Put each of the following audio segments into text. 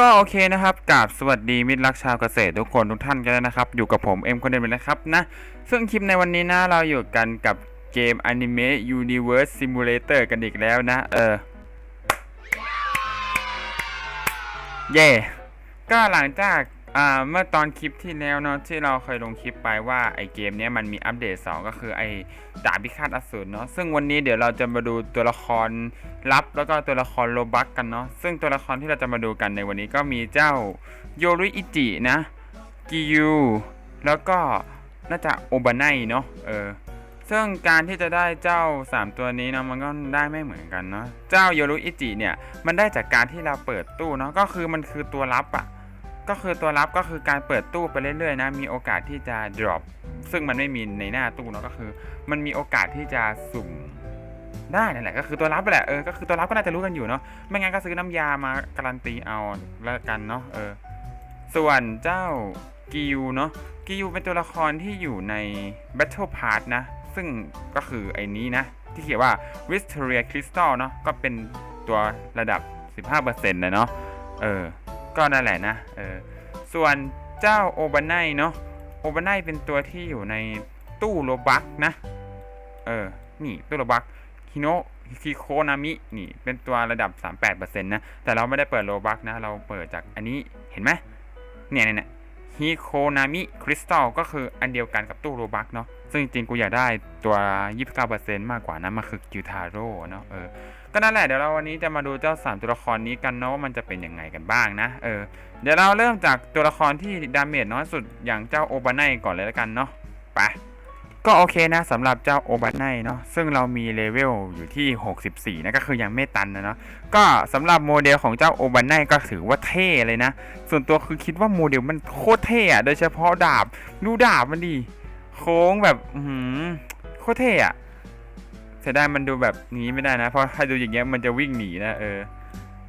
ก็โอเคนะครับกราบสวัสดีมิตรรักชาวเกษตรทุกคนทุกท่านกันแล้วนะครับ อยู่กับผมเอ็มคนเดิมนะครับนะซึ่งคลิปในวันนี้นะเราอยู่กันกับเกม Anime Universe Simulator กันอีกแล้วนะ เออ เย่ก็หลังจาก อ่าเมื่อตอนคลิปที่แล้วเนาะที่เราเคยลงคลิปไปว่าไอเกมเนี้ยมันมีอัปเดต 2 ก็คือไอดาบพิฆาตอสูรเนาะซึ่งวันนี้เดี๋ยวเราจะมาดูตัวละครลับ แล้วก็ตัวละครโลบักกันเนาะซึ่งตัวละครที่เราจะมาดูกันในวันนี้ก็มีเจ้าโยรุอิจินะกิยูแล้วก็น่าจะโอบาไนเนาะเออซึ่งการที่จะได้เจ้า 3 ตัวนี้เนาะมันก็ได้ไม่เหมือนกันเนาะเจ้าโยรุอิจิเนี่ยมันได้จากการที่เราเปิดตู้เนาะก็คือมันคือตัวลับอะ่ะ ก็คือตัวลับก็คือการเปิดตู้ไปเรื่อยๆนะ มีโอกาสที่จะ drop ซึ่งมันไม่มีในหน้าตู้เนาะก็คือ มันมีโอกาสที่จะสุ่มได้นั่นแหละก็คือตัวลับไปแหละเออก็คือตัวลับก็น่าจะรู้กันอยู่เนาะไม่งั้นก็ซื้อน้ำยามาการันตีเอาแล้วกันเนาะเออส่วนเจ้ากิวเนาะกิยูเป็นตัวละครที่อยู่ใน Battle Pass นะ ซึ่งก็คือไอ้นี้นะ ที่เขียนว่า Wisteria Crystal เนาะก็เป็นตัวระดับ 15%นะเนาะเออ ก็นั่นแหละนะเออส่วนเจ้าโอบาไนเนาะโอบาไนเป็นตัวที่อยู่ในตู้โลบักนะเออนี่ตู้โลบักฮิโนคิโคนามินี่เป็นตัวระดับ 38%นะ แต่เราไม่ได้เปิดโลบักนะ เราเปิดจากอันนี้เห็นไหมเนี่ยเนี่ยเนี่ยฮิโคนามิคริสตัลก็คืออันเดียวกันกับตู้โรบักเนาะซึ่งจริงๆ กูอยากได้ตัว 29%มากกว่านั้นมันคือกิวทาโร่เนาะเออ ก็นั่นแหละเดี๋ยวเราวันนี้จะมาดูเจ้า 3 ตัวละครนี้กันเนาะว่ามันจะเป็นยังไงกันบ้างนะเออเดี๋ยวเราเริ่มจากตัวละครที่ดาเมจน้อยสุดอย่างเจ้าโอบาไนก่อนเลยแล้วกันเนาะไปก็โอเคนะสำหรับเจ้าโอบาไนเนาะซึ่งเรามีเลเวลอยู่ที่ 64นะก็คือยังไม่ตันนะเนาะก็สำหรับโมเดลของเจ้าโอบาไนก็ถือว่าเท่เลยนะ ส่วนตัวคือคิดว่าโมเดลมันโคตรเท่อะโดยเฉพาะดาบดูดาบมันดี โค้งแบบอื้อหือโคตรเท่อะ เสียดายมันดูแบบนี้ไม่ได้นะ เพราะถ้าดูอย่างเงี้ยมันจะวิ่งหนีนะเออ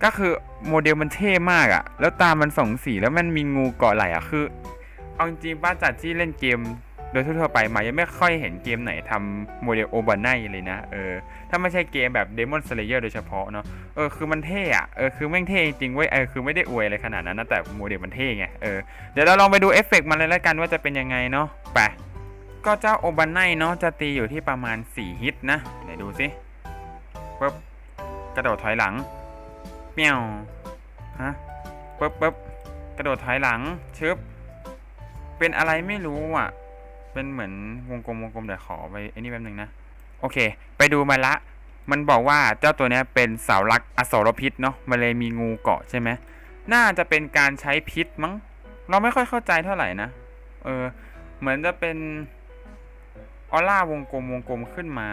ก็คือโมเดลมันเท่มากอะแล้วตามันสองสีแล้วมันมีงูเกาะไหล่อะคือ เอาจริงป้าจัดที่เล่นเกมโดยทั่วๆไปมายังไม่ค่อยเห็นเกมไหนทำโมเดลโอบาไนเลยนะ เออ ถ้าไม่ใช่เกมแบบ Demon Slayer โดยเฉพาะเนาะ เออ คือมันเท่อะเออ คือแม่งเท่จริงเว้ย เออ คือไม่ได้อวยอะไรขนาดนั้นนะ แต่โมเดลมันเท่ไง เออ เดี๋ยวเราลองไปดูเอฟเฟกต์มันเลยแล้วกันว่าจะเป็นยังไงเนาะ ไป ก็เจ้าโอบานไนเนาะจะตีอยู่ที่ประมาณ 4 ฮิตนะไหนดูสิปึ๊บกระโดดถอยหลังเมียวฮะปึ๊บปึ๊บกระโดดถอยหลังชึบเป็นอะไรไม่รู้อะ เป็นเหมือนวงกลมวงกลมเดี๋ยวขอไปไอ้นี่แป๊บนึงนะ โอเค ไปดูมาละ มันบอกว่าเจ้าตัวเนี้ยเป็นเสารักอสรพิษเนาะมันเลยมีงูเกาะใช่ไหมน่าจะเป็นการใช้พิษมั้ง เราไม่ค่อยเข้าใจเท่าไหร่นะ เออ เหมือนจะเป็น ออร่าวงกลมวงกลมขึ้นมา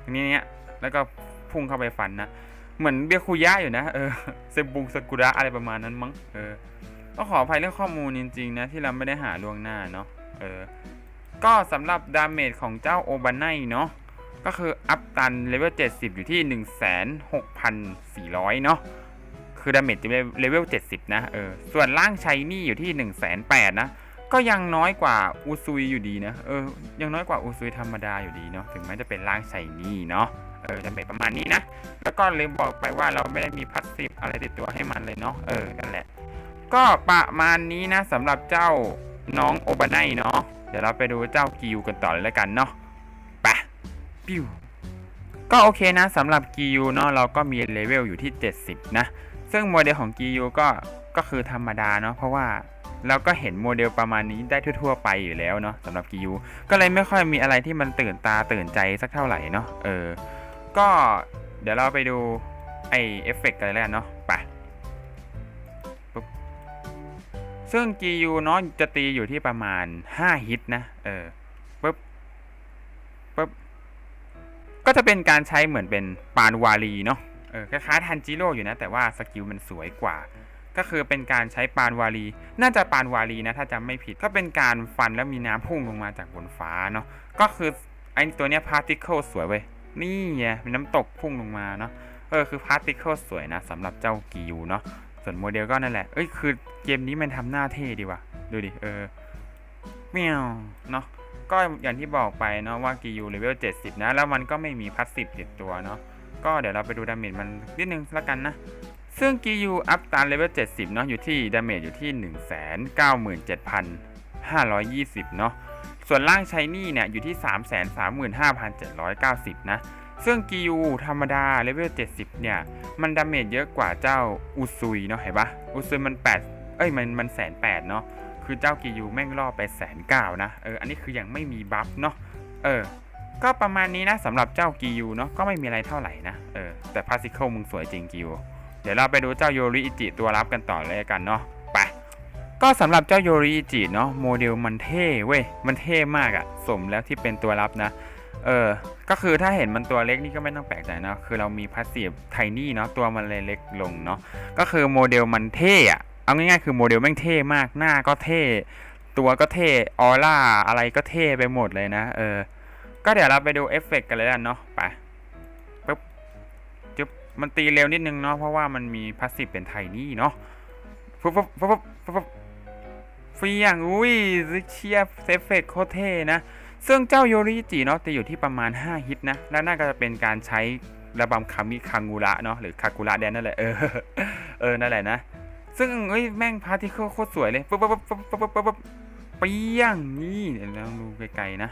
อย่างนี้เนี้ยแล้วก็พุ่งเข้าไปฟันนะ เหมือนเบียคุยะอยู่นะเออเซบุงสกุระอะไรประมาณนั้นมั้งเออต้องขออภัยเรื่องข้อมูลจริงๆนะที่เราไม่ได้หาล่วงหน้าเนาะเออก็สำหรับดาเมจของเจ้าโอบาไนเนาะก็คืออัพตันเลเวล70 อยู่ที่ 16,400 เนาะคือดาเมจเลเวล70 นะเออส่วนล่างชัยนี่อยู่ที่ 1,800นะ ก็ยังน้อยกว่าอูซุยอยู่ดีนะ เออ ยังน้อยกว่าอูซุยธรรมดาอยู่ดีเนาะ ถึงแม้จะเป็นล่างชัยนี่เนาะ เออ จะเป็นประมาณนี้นะ แล้วก็ลืมบอกไปว่าเราไม่ได้มีพัสซีฟอะไรติดตัวให้มันเลยเนาะ เออ นั่นแหละ ก็ประมาณนี้นะสำหรับเจ้าน้องโอบาไนเนาะ เดี๋ยวเราไปดูเจ้ากิวกันต่อเลยแล้วกันเนาะ ไปปิ้วก็โอเคนะสำหรับกิวเนาะเราก็มีเลเวลอยู่ที่ 70 นะ ซึ่งโมเดลของกิวก็ ก็คือธรรมดาเนาะ เพราะว่า เราก็เห็นโมเดลประมาณนี้ได้ทั่วๆไปอยู่แล้วเนาะสำหรับกิวก็เลยไม่ค่อยมีอะไรที่มันตื่นตาตื่นใจสักเท่าไหร่เนาะเออ ก็เดี๋ยวเราไปดูไอเอฟเฟกต์กันเลยแล้วกันเนาะไปปุ๊บซึ่ง GU เนาะจะตีอยู่ที่ประมาณ 5 ฮิตนะ เออปุ๊บปุ๊บก็จะเป็นการใช้เหมือนเป็นปานวาลีเนาะเออคล้ายๆทันจิโร่อยู่นะ แต่ว่าสกิลมันสวยกว่า ก็คือเป็นการใช้ปานวาลีน่าจะปานวาลีนะถ้าจำไม่ผิด ก็เป็นการฟันแล้วมีน้ำพุ่งลงมาจากบนฟ้าเนาะ ก็คือไอตัวเนี้ยพาร์ติเคิลสวยเว้ย นี่ไงมีน้ำตกพุ่งลงมาเนาะ เออคือพาร์ติเคิลสวยนะสำหรับเจ้ากิยูเนาะ ส่วนโมเดลก็นั่นแหละ เอ้ยคือเกมนี้มันทำหน้าเท่ดีว่ะ ดูดิ เออเมียวเนาะ ก็อย่างที่บอกไปเนาะว่ากิยูเลเวล70 นะ แล้วมันก็ไม่มีพัสซีฟติดตัวเนาะ ก็เดี๋ยวเราไปดูดาเมจมันนิดนึงละกันนะ ซึ่งกิยูอัพตามเลเวล70 เนาะอยู่ที่ดาเมจอยู่ที่ 197,520 เนาะส่วนล่างชายนี่เนี่ยอยู่ที่ 335,790 นะ ซึ่งกิยูธรรมดาเลเวล70 เนี่ย มันดาเมจเยอะกว่าเจ้าอุซุยเนาะเห็นปะอุซุยมัน 8 เอ้ยมันมันแสนแปดเนาะคือเจ้ากิยูแม่งล่อไปแสนเก้านะเอออันนี้คือยังไม่มีบัฟเนาะเออก็ประมาณนี้นะสำหรับเจ้ากิยูเนาะก็ไม่มีอะไรเท่าไหร่นะเออแต่พาสิเคิลมึงสวยจริงกิยู เดี๋ยวเราไปดูเจ้าโยริอิจิตัวรับกันต่อเลยกันเนาะไปก็สำหรับเจ้าโยริอิจิเนาะโมเดลมันเท่เว้ยมันเท่มากอะสมแล้วที่เป็นตัวรับนะเออ ก็คือถ้าเห็นมันตัวเล็กนี่ก็ไม่ต้องแปลกใจนะ คือเรามีพาสซีฟไทนี่เนาะ ตัวมันเลยเล็กลงเนาะ ก็คือโมเดลมันเท่อะเอาง่ายๆคือโมเดลแม่งเท่มาก หน้าก็เท่ ตัวก็เท่ ออร่าอะไรก็เท่ไปหมดเลยนะ เออ ก็เดี๋ยวเราไปดูเอฟเฟกต์กันเลยกันเนาะ ไป มันตีเร็วนิดนึงเนาะเพราะว่ามันมีพาสซีฟเป็นไทนี่เนาะปุ๊บปุ๊บปุ๊บปุ๊บปุ๊บเฟียงอุ้ยเชียร์เอฟเฟกโคเท่นะ ซึ่งเจ้าโยริจิเนาะจะอยู่ที่ประมาณ 5 ฮิตนะ และน่าจะเป็นการใช้ระบำคามิคังูระเนาะหรือคากุระแดนนั่นแหละเออเออนั่นแหละนะ ซึ่งเอ้ยแม่งพาร์ติเคิลโคตรสวยเลยปุ๊บปุ๊บปุ๊บปุ๊บปุ๊บปุ๊บเปี้ยงนี่เดี๋ยวลองดูไกลๆนะ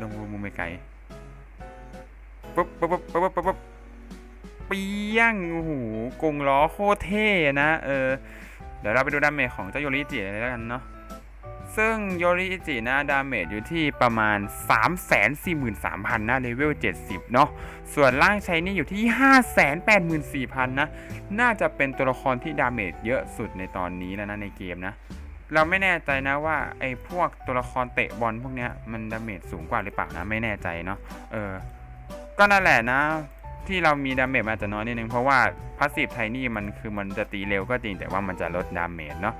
ลองดูมุมไกลๆปุ๊บปุ๊บปุ๊บปุ๊บปุ๊บปุ๊บ เปี้ยงโอ้โหกงล้อโคตรเท่นะเออเดี๋ยวเราไปดูดาเมจของเจ้าโยริจิเลยแล้วกันเนาะซึ่งโยริจินะดาเมจอยู่ที่ประมาณ 343,000นะเลเวล 70 เนาะส่วนล่างใช้นี่อยู่ที่ 584,000 นะ น่าจะเป็นตัวละครที่ดาเมจเยอะสุดในตอนนี้แล้วนะในเกมนะ เราไม่แน่ใจนะว่าไอ้พวกตัวละครเตะบอลพวกเนี้ยมันดาเมจสูงกว่าหรือเปล่านะ ไม่แน่ใจเนาะเออก็นั่นแหละนะ ที่เรามีดาเมจมาจจะน้อยนิดนึงเพราะว่าพาสซีฟไทนี่มันคือมันจะตีเร็วก็จริงแต่ว่ามันจะลดดาเมจเนาะ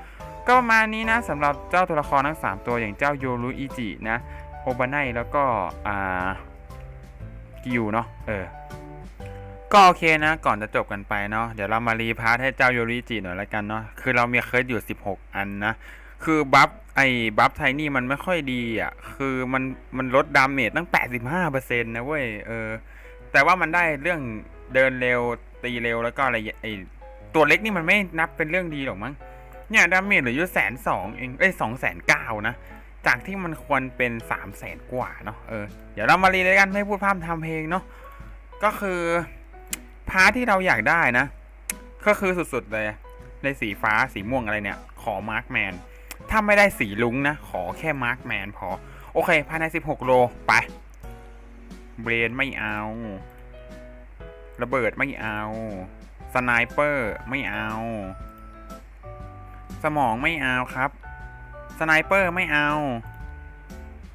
ก็ประมาณนี้นะสำหรับเจ้าตัวละครทั้ง 3 ตัวอย่างเจ้าโยรุอิจินะโอบาไนแล้วก็อ่ากิยูเนาะเออก็โอเคนะก่อนจะจบกันไปเนาะเดี๋ยวเรามารีพาร์ทให้เจ้าโยริอิจิหน่อยละกันเนาะคือเรามีเคิร์ดอยู่ 16 อันนะ คือบัฟไอ้บัฟไทนี่มันไม่ค่อยดีอะ คือมันมันลดดาเมจตั้ง 85%นะเว้ยเออ แต่ว่ามันได้เรื่องเดินเร็วตีเร็วแล้วก็อะไรไอตัวเล็กนี่มันไม่นับเป็นเรื่องดีหรอกมั้งเนี่ยดาเมจเหลืออยู่แสนสองเองเอ้ยสองแสนเก้านะ จากที่มันควรเป็นสามแสนกว่าเนาะเออเดี๋ยวเรามารีเลยกันไม่พูดพร่ำทำเพลงเนาะก็คือพาร์ทที่เราอยากได้นะ ก็คือสุดๆเลย ในสีฟ้าสีม่วงอะไรเนี่ย ขอมาร์คแมนถ้าไม่ได้สีลุงนะ ขอแค่มาร์คแมนพอ โอเคภายใน 16 โลไป เบรนไม่เอา ระเบิดไม่เอา สไนเปอร์ไม่เอา สมองไม่เอาครับ สไนเปอร์ไม่เอา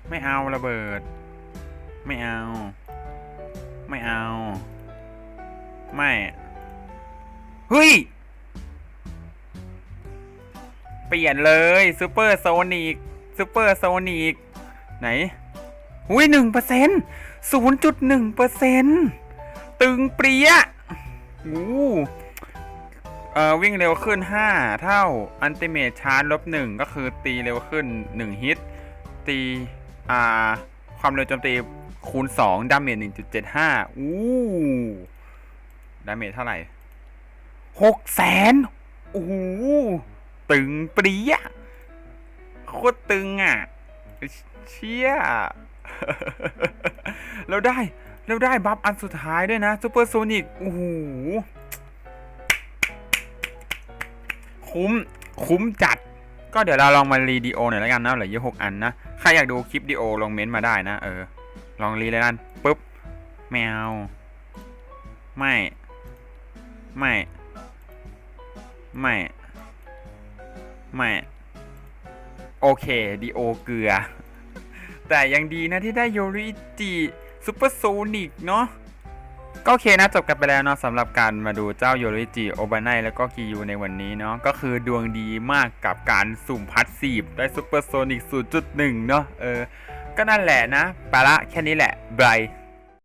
ไม่เอาระเบิด ไม่เอา ไม่เอา ไม่ เฮ้ย เปลี่ยนเลยซูเปอร์โซนิกซูเปอร์โซนิกไหน หุ้ยหนึ่งเปอร์เซ็นต์ ศูนย์จุดหนึ่งเปอร์เซ็นต์ตึงเปรี้ยอู้เอ่อวิ่งเร็วขึ้น 5 เท่าอันติเมชาร์จลบ1ก็คือตีเร็วขึ้น 1 ฮิต ตี อ่า ความเร็วโจมตีคูณ 2ดาเมจ1.75 อู้ดาเมจเท่าไหร่6แสนโอ้โหตึงปรี๊ยะโคตรตึงอะ เชี่ย เราได้เราได้บัฟอันสุดท้ายด้วยนะซูเปอร์โซนิกโอ้โหคุ้ม คุ้มจัด ก็เดี๋ยวเราลองมารีดีโอหน่อยแล้วกันนะเหลือเยอะหกอันนะ ใครอยากดูคลิปดีโอลองเม้นต์มาได้นะ เออ ลองรีเลยกันปุ๊บ แมว ไม่ ไม่ ไม่ ไม่ โอเคดีโอเกลือ แต่ยังดีนะที่ได้โยริจิซูเปอร์โซนิกเนาะก็โอเคนะจบกันไปแล้วเนาะสำหรับการมาดูเจ้าโยริจิโอบานายแล้วก็กิยูในวันนี้เนาะก็คือดวงดีมากกับการสุ่มพัดสีบได้ซูเปอร์โซนิก0.1 เนาะเออก็นั่นแหละนะปะละแค่นี้แหละไบร์